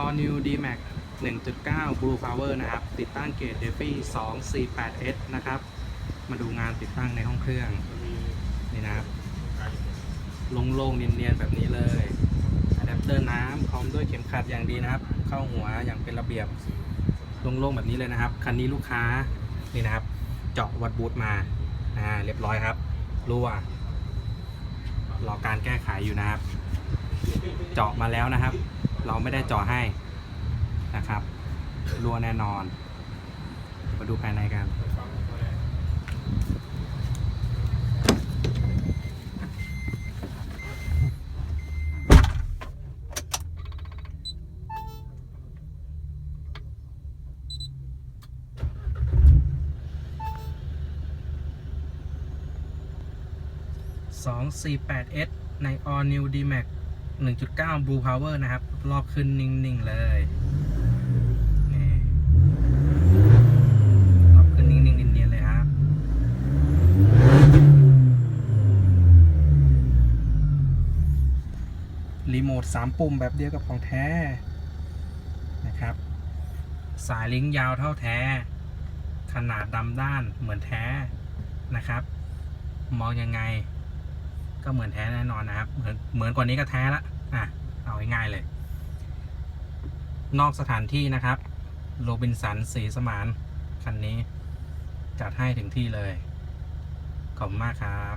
All New D-Max 1.9 Blue Power นะครับ ติดตั้งเกจ DeFi 248S นะครับ มาดูงานติดตั้งในห้องเครื่อง นี่นะครับโล่งๆเนียนๆ แบบนี้เลยอะแดปเตอร์น้ำพร้อมด้วยเข็มขัดอย่างดีนะครับ เข้าหัวอย่างเป็นระเบียบโล่งๆ แบบนี้เลยนะครับ คันนี้ลูกค้า นี่นะครับ เจาะวัดบูทมา อ่า เรียบร้อยครับ รั่ว รอการแก้ไขอยู่นะครับ เจาะมาแล้วนะครับ เราไม่ได้จาะให้นะครับรั่วแน่นอน มาดูภายในกัน 248S ใน All New D-Max 1.9 Blue Power นะครับ รอบขึ้นนิ่ง ๆ เลยรอบขึ้นนิ่งๆเนียนๆเลยครับ รีโมท 3 ปุ่มแบบเดียวกับของแท้ นะครับ สายลิงก์ยาวเท่าแท้ ขนาดดำด้านเหมือนแท้นะครับ มองยังไง ก็เหมือนแท้แน่นอนนะครับ เหมือนเหมือนกว่านี้ก็แท้ละอะเอาง่ายๆเลย นอกสถานที่นะครับโรบินสันสีสมานคันนี้ จัดให้ถึงที่เลย ขอบคุณมากครับ